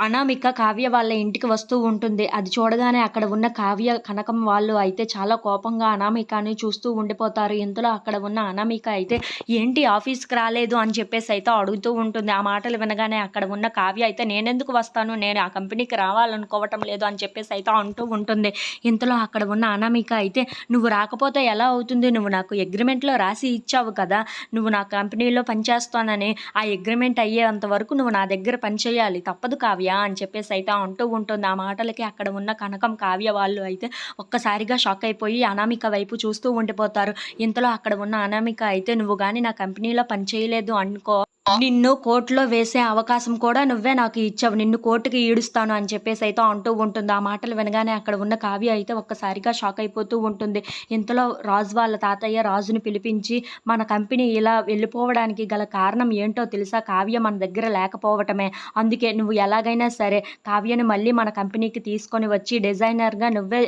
అనామిక కావ్య వాళ్ళ ఇంటికి వస్తూ ఉంటుంది. అది చూడగానే అక్కడ ఉన్న కావ్య కనకం వాళ్ళు అయితే చాలా కోపంగా అనామికని చూస్తూ ఉండిపోతారు. ఇంతలో అక్కడ ఉన్న అనామిక అయితే ఏంటి ఆఫీస్కి రాలేదు? అని చెప్పేసి అయితే అడుగుతూ ఉంటుంది. ఆ మాటలు వినగానే అక్కడ ఉన్న కావ్య అయితే నేనెందుకు వస్తాను? నేను ఆ కంపెనీకి రావాలనుకోవటం లేదు అని చెప్పేసి అయితే అంటూ ఉంటుంది. ఇంతలో అక్కడ ఉన్న అనామిక అయితే నువ్వు రాకపోతే ఎలా అవుతుంది? నువ్వు నాకు అగ్రిమెంట్లో రాసి ఇచ్చావు కదా. నువ్వు నా కంపెనీలో పనిచేస్తానని ఆ అగ్రిమెంట్ అయ్యేంత వరకు నువ్వు నా దగ్గర పనిచేయాలి. తప్పదు కావ్య. అని చెప్పేసి అయితే అంటూ ఉంటుంది. ఆ మాటలకి అక్కడ ఉన్న కనకం కావ్య వాళ్ళు అయితే ఒక్కసారిగా షాక్ అయిపోయి అనామిక వైపు చూస్తూ ఉండిపోతారు. ఇంతలో అక్కడ ఉన్న అనామిక అయితే నువ్వు కానీ నా కంపెనీలో పనిచేయలేదు అనుకో నిన్ను కోర్టులో వేసే అవకాశం కూడా నువ్వే నాకు ఇచ్చావు. నిన్ను కోర్టుకి ఈడుస్తాను అని చెప్పేసి అయితే అంటూ ఉంటుంది. ఆ మాటలు వినగానే అక్కడ ఉన్న కావ్య అయితే ఒక్కసారిగా షాక్ అయిపోతూ ఉంటుంది. ఇంతలో రాజు వాళ్ళ తాతయ్య రాజుని పిలిపించి మన కంపెనీ ఇలా వెళ్ళిపోవడానికి గల కారణం ఏంటో తెలుసా? కావ్య మన దగ్గర లేకపోవటమే. అందుకే నువ్వు ఎలాగైనా సరే కావ్యను మళ్ళీ మన కంపెనీకి తీసుకొని వచ్చి డిజైనర్గా నువ్వే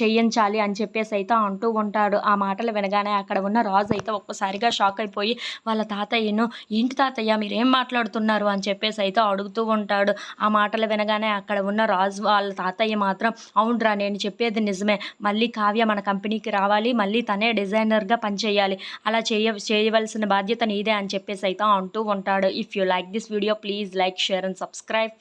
చేయించాలి అని చెప్పేసి అయితే అంటూ ఉంటాడు. ఆ మాటలు వినగానే అక్కడ ఉన్న రాజు అయితే ఒక్కసారిగా షాక్ అయిపోయి వాళ్ళ తాతయ్యను ఏంటి అత్తయ్య మీరేం మాట్లాడుతున్నారు? అని చెప్పేసి అయితే అడుగుతూ ఉంటాడు. ఆ మాటలు వినగానే అక్కడ ఉన్న రాజు వాళ్ళ తాతయ్య మాత్రం అవునరా నేను చెప్పేది నిజమే. మళ్ళీ కావ్య మన కంపెనీకి రావాలి. మళ్ళీ తనే డిజైనర్గా పనిచేయాలి. అలా చేయ చేయవలసిన బాధ్యత నీదే అని చెప్పేసి అయితే అంటూ ఉంటాడు. If you like this video please like share and subscribe